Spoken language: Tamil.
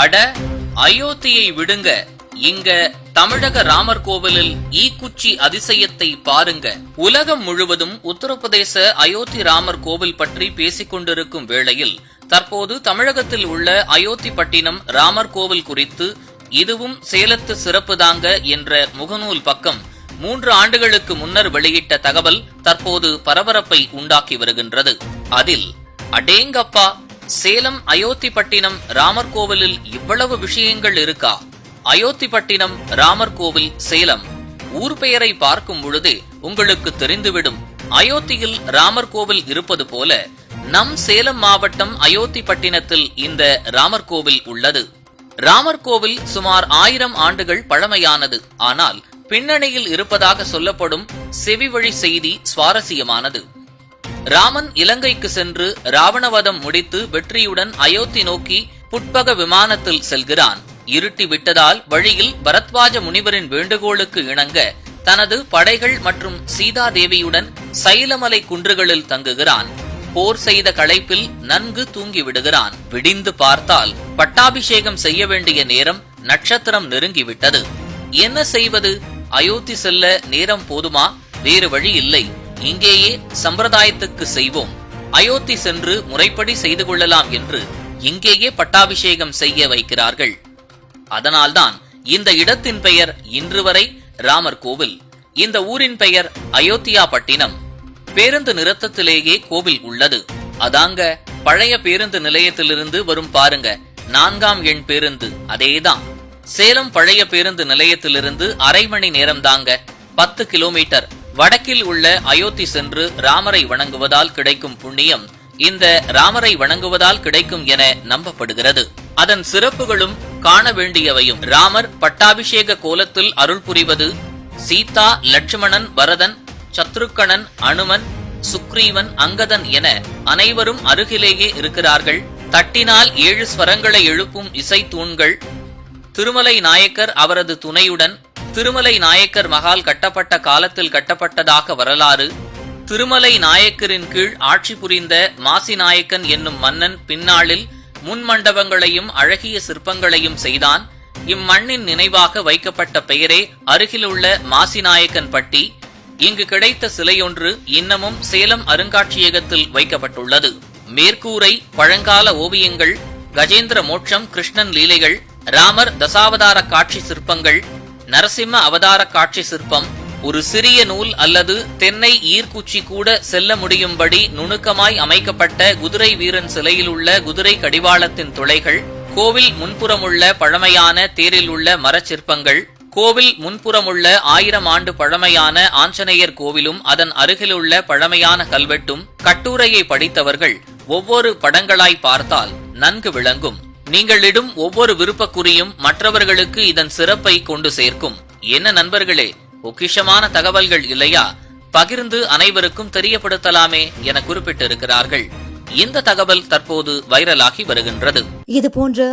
அட அயோத்தியை விடுங்க. இங்க தமிழக ராமர் கோவிலில் ஈக்குச்சி அதிசயத்தை பாருங்க. உலகம் முழுவதும் உத்தரப்பிரதேச அயோத்தி ராமர் கோவில் பற்றி பேசிக் கொண்டிருக்கும் வேளையில் தற்போது தமிழகத்தில் உள்ள அயோத்தி பட்டினம் ராமர் கோவில் குறித்து இதுவும் சேலத்து சிறப்புதாங்க என்ற முகநூல் பக்கம் மூன்று ஆண்டுகளுக்கு முன்னர் வெளியிட்ட தகவல் தற்போது பரபரப்பை உண்டாக்கி வருகின்றது. அதில் அடேங்கப்பா சேலம் அயோத்திப்பட்டினம் ராமர் கோவிலில் இவ்வளவு விஷயங்கள் இருக்கா? அயோத்திப்பட்டினம் ராமர் கோவில் சேலம். ஊர் பெயரை பார்க்கும் பொழுதே உங்களுக்கு தெரிந்துவிடும். அயோத்தியில் ராமர் கோவில் இருப்பது போல நம் சேலம் மாவட்டம் அயோத்திப்பட்டினத்தில் இந்த ராமர் கோவில் உள்ளது. ராமர் கோவில் சுமார் ஆயிரம் ஆண்டுகள் பழமையானது. ஆனால் பின்னணியில் இருப்பதாக சொல்லப்படும் செவிவழி செய்தி சுவாரஸ்யமானது. ராமன் இலங்கைக்கு சென்று ராவணவதம் முடித்து வெற்றியுடன் அயோத்தி நோக்கி புட்பக விமானத்தில் செல்கிறான். இருட்டி விட்டதால் வழியில் பரத்வாஜ முனிவரின் வேண்டுகோளுக்கு இணங்க தனது படைகள் மற்றும் சீதா தேவியுடன் சைலமலை குன்றுகளில் தங்குகிறான். போர் செய்த களைப்பில் நன்கு தூங்கி விடுகிறான். விடிந்து பார்த்தால் பட்டாபிஷேகம் செய்ய வேண்டிய நேரம் நட்சத்திரம் நெருங்கிவிட்டது. என்ன செய்வது? அயோத்தி செல்ல நேரம் போதுமா? வேறு வழி இல்லை. இங்கேயே சம்பிரதாயத்துக்கு செய்வோம். அயோத்தி சென்று முறைப்படி செய்து கொள்ளலாம் என்று இங்கேயே பட்டாபிஷேகம் செய்ய வைக்கிறார்கள். அதனால்தான் இந்த இடத்தின் பெயர் இன்று வரை ராமர் கோவில். இந்த ஊரின் பெயர் அயோத்தியா பட்டினம் பேருந்து நிறுத்தத்திலேயே கோவில் உள்ளது. அதாங்க பழைய பேருந்து நிலையத்திலிருந்து வரும் பாருங்க நான்காம் எண் பேருந்து அதேதான். சேலம் பழைய பேருந்து நிலையத்திலிருந்து அரை மணி நேரம் தாங்க பத்து கிலோமீட்டர். வடக்கில் உள்ள அயோத்தி சென்று ராமரை வணங்குவதால் கிடைக்கும் புண்ணியம் இந்த ராமரை வணங்குவதால் கிடைக்கும் என நம்பப்படுகிறது. அதன் சிறப்புகளும் காண வேண்டியவையும் ராமர் பட்டாபிஷேக கோலத்தில் அருள் புரிவது சீதா லட்சுமணன் பரதன் சத்ருக்கணன் அனுமன் சுக்ரீவன் அங்கதன் என அனைவரும் அருகிலேயே இருக்கிறார்கள். தட்டினால் ஏழு ஸ்வரங்களை எழுப்பும் இசை தூண்கள் திருமலை நாயக்கர் அவரது துணையுடன் திருமலை நாயக்கர் மகால் கட்டப்பட்ட காலத்தில் கட்டப்பட்டதாக வரலாறு. திருமலை நாயக்கரின் கீழ் ஆட்சி புரிந்த மாசி நாயக்கன் என்னும் மன்னன் பின்னாளில் முன்மண்டபங்களையும் அழகிய சிற்பங்களையும் செய்தான். இம்மண்ணின் நினைவாக வைக்கப்பட்ட பெயரே அருகிலுள்ள மாசிநாயக்கன் பட்டி. இங்கு கிடைத்த சிலையொன்று இன்னமும் சேலம் அருங்காட்சியகத்தில் வைக்கப்பட்டுள்ளது. மேற்கூரை பழங்கால ஓவியங்கள் கஜேந்திர மோட்சம் கிருஷ்ணன் லீலைகள் ராமர் தசாவதார காட்சி சிற்பங்கள் நரசிம்ம அவதார காட்சி சிற்பம் ஒரு சிறிய நூல் அல்லது தென்னை ஈர்க்குச்சி கூட செல்ல முடியும்படி நுணுக்கமாய் அமைக்கப்பட்ட குதிரை வீரன் சிலையில் உள்ள குதிரை கடிவாளத்தின் துளைகள் கோவில் முன்புறமுள்ள பழமையான தேரில் உள்ள மரச்சிற்பங்கள் கோவில் முன்புறமுள்ள ஆயிரம் ஆண்டு பழமையான ஆஞ்சநேயர் கோவிலும் அதன் அருகிலுள்ள பழமையான கல்வெட்டும் கட்டுரையை படித்தவர்கள் ஒவ்வொரு படங்களாய் பார்த்தால் நன்கு விளங்கும். நீங்களிடும் ஒவ்வொரு விருப்பக்குறியும் மற்றவர்களுக்கு இதன் சிறப்பை கொண்டு சேர்க்கும். என்ன நண்பர்களே பொக்கிஷமான தகவல்கள் இல்லையா? பகிர்ந்து அனைவருக்கும் தெரியப்படுத்தலாமே என குறிப்பிட்டிருக்கிறார்கள். இந்த தகவல் தற்போது வைரலாகி வருகின்றது. இது போன்ற